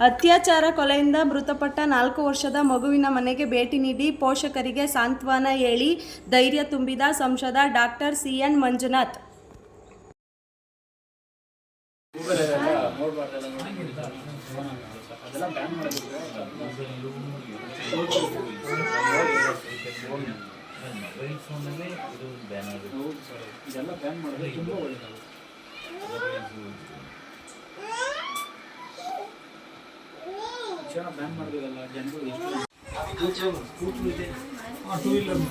ಅತ್ಯಾಚಾರ ಕೊಲೆಯಿಂದ ಮೃತಪಟ್ಟ ನಾಲ್ಕು ವರ್ಷದ ಮಗುವಿನ ಮನೆಗೆ ಭೇಟಿ ನೀಡಿ ಪೋಷಕರಿಗೆ ಸಾಂತ್ವನ ಹೇಳಿ ಧೈರ್ಯ ತುಂಬಿದ ಸಂಸದ ಡಾಕ್ಟರ್ ಸಿ ಎನ್ ಮಂಜುನಾಥ್ ಶಿಕ್ಷಣ ಬ್ಯಾನ್ ಮಾಡಿದ್ರಲ್ಲ ಜನಗಳು ಎಷ್ಟು ಕೂತು ಇದೆ ಟೂ ವೀಲರ್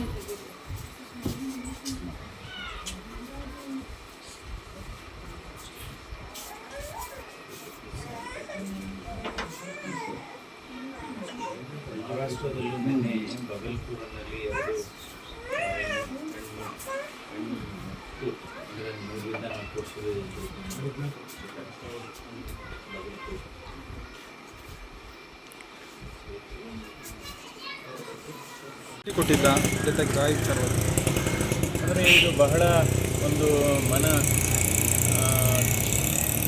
ಮಹಾರಾಷ್ಟ್ರದಲ್ಲೂ ನಿನ್ನೆ ಬಗಲ್ಪುರನಲ್ಲಿ ಎರಡು ಆ, ಹೆಣ್ಣು ಹೆಣ್ಣು ಮಕ್ಕಳು ಅಂದರೆ ಮೂರರಿಂದ ನಾಲ್ಕು ವರ್ಷದ ಇಬ್ಬರು ಬಗಲ್ಪುರ ಕೊಟ್ಟಿದ್ದ ಜೊತೆಗೆ ಗಾಯ ಅಂದರೆ ಇದು ಬಹಳ ಒಂದು ಮನ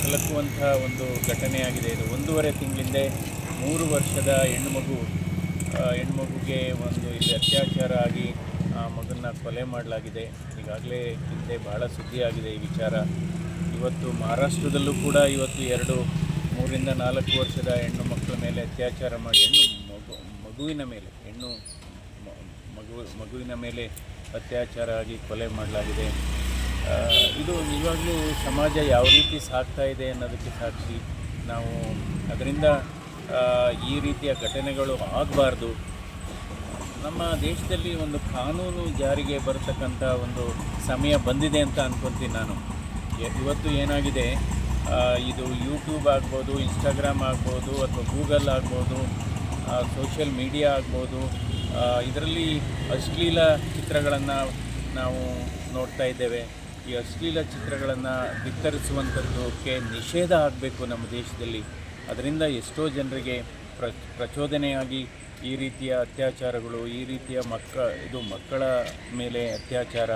ಕಲಕುವಂತಹ ಒಂದು ಘಟನೆಯಾಗಿದೆ ಇದು. ಒಂದೂವರೆ ತಿಂಗಳಿಂದೆ ಮೂರು ವರ್ಷದ ಹೆಣ್ಣು ಹೆಣ್ಮಗುಗೆ ಒಂದು ಇಲ್ಲಿ ಅತ್ಯಾಚಾರ ಆಗಿ, ಆ, ಮಗನ್ನ ಕೊಲೆ ಮಾಡಲಾಗಿದೆ. ಈಗಾಗಲೇ ಹಿಂದೆ ಬಹಳ ಸುದ್ದಿಯಾಗಿದೆ ಈ ವಿಚಾರ. ಇವತ್ತು ಮಹಾರಾಷ್ಟ್ರದಲ್ಲೂ ಕೂಡ ಇವತ್ತು ಎರಡು, ಮೂರಿಂದ ನಾಲ್ಕು ವರ್ಷದ ಹೆಣ್ಣು ಮಕ್ಕಳ ಮೇಲೆ ಅತ್ಯಾಚಾರ ಮಾಡಿ, ಹೆಣ್ಣು ಮಗು, ಮಗುವಿನ ಮೇಲೆ, ಹೆಣ್ಣು ಮಗು, ಮಗುವಿನ ಮೇಲೆ ಅತ್ಯಾಚಾರ ಆಗಿ ಕೊಲೆ ಮಾಡಲಾಗಿದೆ. ಇದು ಇವಾಗಲೂ ಸಮಾಜ ಯಾವ ರೀತಿ ಸಾಗ್ತಾ ಇದೆ ಅನ್ನೋದಕ್ಕೆ ಸಾಕ್ಷಿ. ನಾವು ಅದರಿಂದ ಈ ರೀತಿಯ ಘಟನೆಗಳು ಆಗಬಾರ್ದು. ನಮ್ಮ ದೇಶದಲ್ಲಿ ಒಂದು ಕಾನೂನು ಜಾರಿಗೆ ಬರತಕ್ಕಂಥ ಒಂದು ಸಮಯ ಬಂದಿದೆ ಅಂತ ಅಂದ್ಕೊತೀನಿ ನಾನು. ಇವತ್ತು ಏನಾಗಿದೆ? ಇದು ಯೂಟ್ಯೂಬ್ ಆಗ್ಬೋದು ಇನ್ಸ್ಟಾಗ್ರಾಮ್ ಆಗ್ಬೋದು, ಅಥವಾ ಗೂಗಲ್ ಆಗ್ಬೋದು ಸೋಷಿಯಲ್ ಮೀಡಿಯಾ ಆಗ್ಬೋದು ಇದರಲ್ಲಿ ಅಶ್ಲೀಲ ಚಿತ್ರಗಳನ್ನು ನಾವು ನೋಡ್ತಾ ಇದ್ದೇವೆ. ಈ ಅಶ್ಲೀಲ ಚಿತ್ರಗಳನ್ನು ಬಿತ್ತರಿಸುವಂಥದ್ದಕ್ಕೆ ನಿಷೇಧ ಆಗಬೇಕು ನಮ್ಮ ದೇಶದಲ್ಲಿ. ಅದರಿಂದ ಎಷ್ಟೋ ಜನರಿಗೆ ಪ್ರ, ಪ್ರಚೋದನೆಯಾಗಿ ಈ ರೀತಿಯ ಅತ್ಯಾಚಾರಗಳು, ಈ ರೀತಿಯ ಮಕ್ಕ, ಇದು ಮಕ್ಕಳ ಮೇಲೆ ಅತ್ಯಾಚಾರ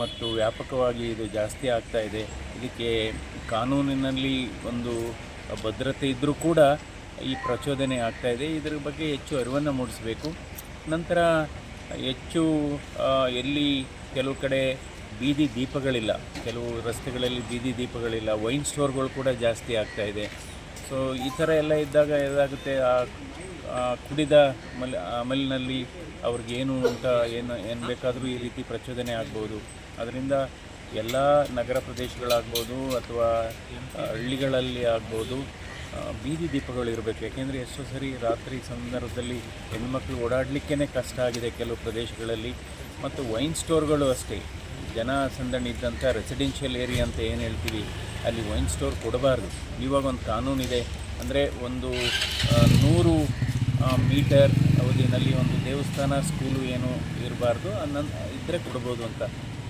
ಮತ್ತು ವ್ಯಾಪಕವಾಗಿ ಇದು ಜಾಸ್ತಿ ಆಗ್ತಾ ಇದೆ. ಇದಕ್ಕೆ ಕಾನೂನಿನಲ್ಲಿ ಒಂದು ಭದ್ರತೆ ಇದ್ದರೂ ಕೂಡ ಈ ಪ್ರಚೋದನೆ ಆಗ್ತಾ ಇದೆ. ಇದರ ಬಗ್ಗೆ ಹೆಚ್ಚು ಅರಿವನ್ನು ಮೂಡಿಸಬೇಕು. ನಂತರ ಹೆಚ್ಚು ಎಲ್ಲಿ ಕೆಲವು ಕಡೆ ಬೀದಿ ದೀಪಗಳಿಲ್ಲ. ಕೆಲವು ರಸ್ತೆಗಳಲ್ಲಿ ಬೀದಿ ದೀಪಗಳಿಲ್ಲ. ವೈನ್ ಸ್ಟೋರ್ಗಳು ಕೂಡ ಜಾಸ್ತಿ ಆಗ್ತಾ ಇದೆ. ಸೊ, ಈ ಥರ ಎಲ್ಲ ಇದ್ದಾಗ ಏನಾಗುತ್ತೆ? ಆ ಕುಡಿದ ಮಲ್ ಅಮಲಿನಲ್ಲಿ ಅವ್ರಿಗೆ ಏನು ಅಂತ ಏನು ಏನು ಬೇಕಾದರೂ ಈ ರೀತಿ ಪ್ರಚೋದನೆ ಆಗ್ಬೋದು. ಅದರಿಂದ ಎಲ್ಲ ನಗರ ಪ್ರದೇಶಗಳಾಗ್ಬೋದು ಅಥವಾ ಹಳ್ಳಿಗಳಲ್ಲಿ ಆಗ್ಬೋದು. ಬೀದಿ ದೀಪಗಳು ಇರಬೇಕು. ಯಾಕೆಂದರೆ ಎಷ್ಟೋ ಸರಿ ರಾತ್ರಿ ಸಂದರ್ಭದಲ್ಲಿ ಹೆಣ್ಮಕ್ಳು ಓಡಾಡಲಿಕ್ಕೇ ಕಷ್ಟ ಆಗಿದೆ ಕೆಲವು ಪ್ರದೇಶಗಳಲ್ಲಿ. ಮತ್ತು ವೈನ್ ಸ್ಟೋರ್ಗಳು ಅಷ್ಟೇ. ಜನ ಸಂದಣಿ ಇದ್ದಂಥ ರೆಸಿಡೆನ್ಷಿಯಲ್ ಏರಿಯಾ ಅಂತ ಏನು ಹೇಳ್ತೀವಿ? ಅಲ್ಲಿ ವೈನ್ ಸ್ಟೋರ್ ಕೊಡಬಾರ್ದು. ಇವಾಗ ಒಂದು ಕಾನೂನಿದೆ. ಅಂದರೆ ಒಂದು ನೂರು ಮೀಟರ್ ಅವಧಿನಲ್ಲಿ ಒಂದು ದೇವಸ್ಥಾನ, ಸ್ಕೂಲು ಏನು ಇರಬಾರ್ದು. ಅನ್ನೋ ಇದ್ದರೆ ಕೊಡ್ಬೋದು ಅಂತ.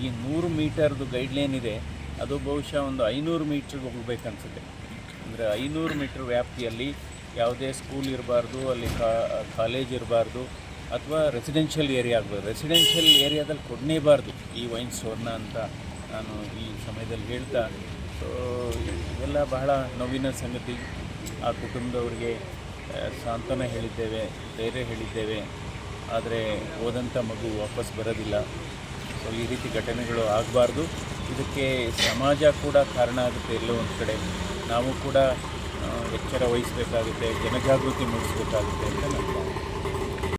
ಈ ನೂರು ಮೀಟರ್ದು ಗೈಡ್ಲೈನ್ ಇದೆ. ಅದು ಬಹುಶಃ ಒಂದು ಐನೂರು ಮೀಟ್ರಿಗೆ ಹೋಗ್ಬೇಕನ್ಸುತ್ತೆ. ಅಂದರೆ ಐನೂರು ಮೀಟ್ರ್ ವ್ಯಾಪ್ತಿಯಲ್ಲಿ ಯಾವುದೇ ಸ್ಕೂಲ್ ಇರಬಾರ್ದು, ಅಲ್ಲಿ ಕಾಲೇಜ್ ಇರಬಾರ್ದು, ಅಥವಾ ರೆಸಿಡೆನ್ಷಿಯಲ್ ಏರಿಯಾ ಆಗ್ಬೋದು. ರೆಸಿಡೆನ್ಷಿಯಲ್ ಏರಿಯಾದಲ್ಲಿ ಕೊಡನೇಬಾರ್ದು ಈ ವೈನ್ ಸ್ಟೋರ್ನ ಅಂತ ನಾನು ಈ ಸಮಯದಲ್ಲಿ ಹೇಳ್ತಾ ಸೊ ಇವೆಲ್ಲ ಬಹಳ ನೋವಿನ ಸಂಗತಿ. ಆ ಕುಟುಂಬದವರಿಗೆ ಸಾಂತ್ವನ ಹೇಳಿದ್ದೇವೆ, ಧೈರ್ಯ ಹೇಳಿದ್ದೇವೆ. ಆದರೆ ಹೋದಂಥ ಮಗು ವಾಪಸ್ ಬರೋದಿಲ್ಲ. ಸೊ ಈ ರೀತಿ ಘಟನೆಗಳು ಆಗಬಾರ್ದು. ಇದಕ್ಕೆ ಸಮಾಜ ಕೂಡ ಕಾರಣ ಆಗುತ್ತೆ ಎಲ್ಲೋ ಒಂದು ಕಡೆ. ನಾವು ಕೂಡ ಎಚ್ಚರ ವಹಿಸಬೇಕಾಗುತ್ತೆ ಜನಜಾಗೃತಿ ಮೂಡಿಸಬೇಕಾಗುತ್ತೆ ಅಂತ ನಾನು